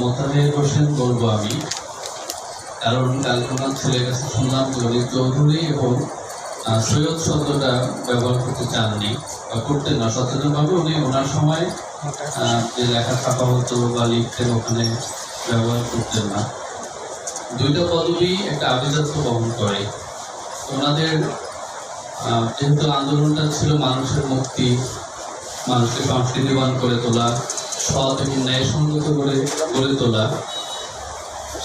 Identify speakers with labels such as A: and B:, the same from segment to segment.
A: মোতাবের হোসেন বলব আমি। কারণ কালকে ওনার ছেলের কাছে শুনলাম যে চৌধুরী এবং সৈয়দ শব্দটা ব্যবহার করতে চাননি বা করতেন না। সচেতনভাবে উনি ওনার সময় যে লেখা ছাপা হতো বা লিখতেন ওখানে ব্যবহার করতেন না। দুইটা পদবি একটা আভিজাত্য বহন করে। ওনাদের যেহেতু আন্দোলনটা ছিল মানুষের মুক্তি, মানুষকে সংস্কৃতিবান করে তোলা সৎ এবং ন্যায়সঙ্গত করে গড়ে তোলা।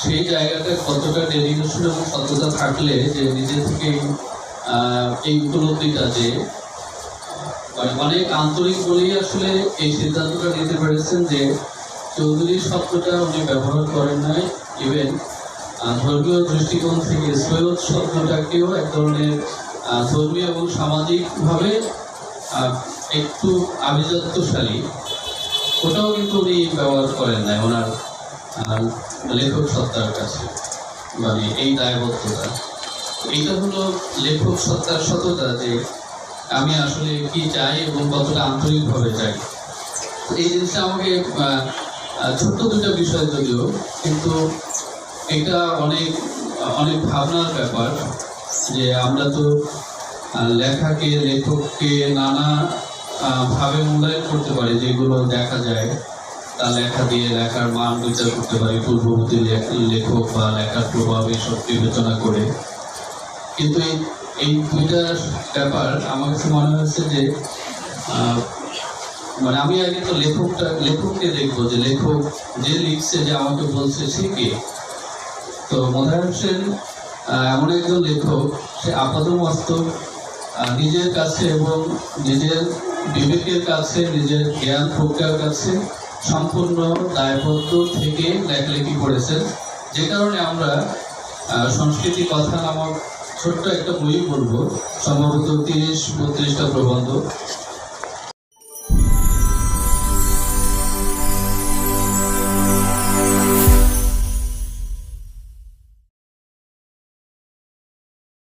A: সেই জায়গাটা কতটা ডেডিকেশন এবং সততা থাকলে যে নিজে থেকে এই উপলব্ধিটা যে মানে অনেক আন্তরিক বলেই আসলে এই সিদ্ধান্তটা নিতে পেরেছেন যে, চৌধুরী শব্দটা উনি ব্যবহার করেন নাই। ইভেন ধর্মীয় দৃষ্টিকোণ থেকে সৈয়দ শব্দটাকেও এক ধরনের ধর্মীয় এবং সামাজিকভাবে একটু আভিজাত্যশালী। ওটাও কিন্তু উনি ব্যবহার করেন নাই। ওনার লেখক সত্তার কাছে মানে এই দায়বদ্ধতা। এইটা হলো লেখক সত্তার সততা যে আমি আসলে কি চাই এবং কতটা আন্তরিকভাবে চাই। এই জিনিসটা আমাকে ছোট্ট দুটা বিষয় যদিও, কিন্তু এটা অনেক অনেক ভাবনার ব্যাপার যে আমরা তো লেখাকে, লেখককে নানা ভাবে মূল্যায়ন করতে পারি যেগুলো দেখা যায়। তার লেখা দিয়ে লেখার মান বিচার করতে পারি পূর্ববর্তী লেখ- লেখক বা লেখার প্রভাব এসব বিবেচনা করে। কিন্তু এই দুইটা ব্যাপার আমার কাছে মনে হয়েছে যে মানে আমি আগে তো লেখকটা লেখককে দেখব যে লেখক যে লিখছে যে আমাকে বলছে সে কে? তো মোদার হোসেন এমন একজন লেখক সে আপাত আহ, নিজের কাছে এবং নিজের বিবেকের কাছে, নিজের জ্ঞান, প্রজ্ঞার কাছে সম্পূর্ণ দায়বদ্ধ থেকে লেখালেখি করেছেন। যে কারণে আমরা সংস্কৃতি কথা নামক ছোট্ট একটা বই পড়ব সম্ভবত তিরিশ, বত্রিশটা প্রবন্ধ।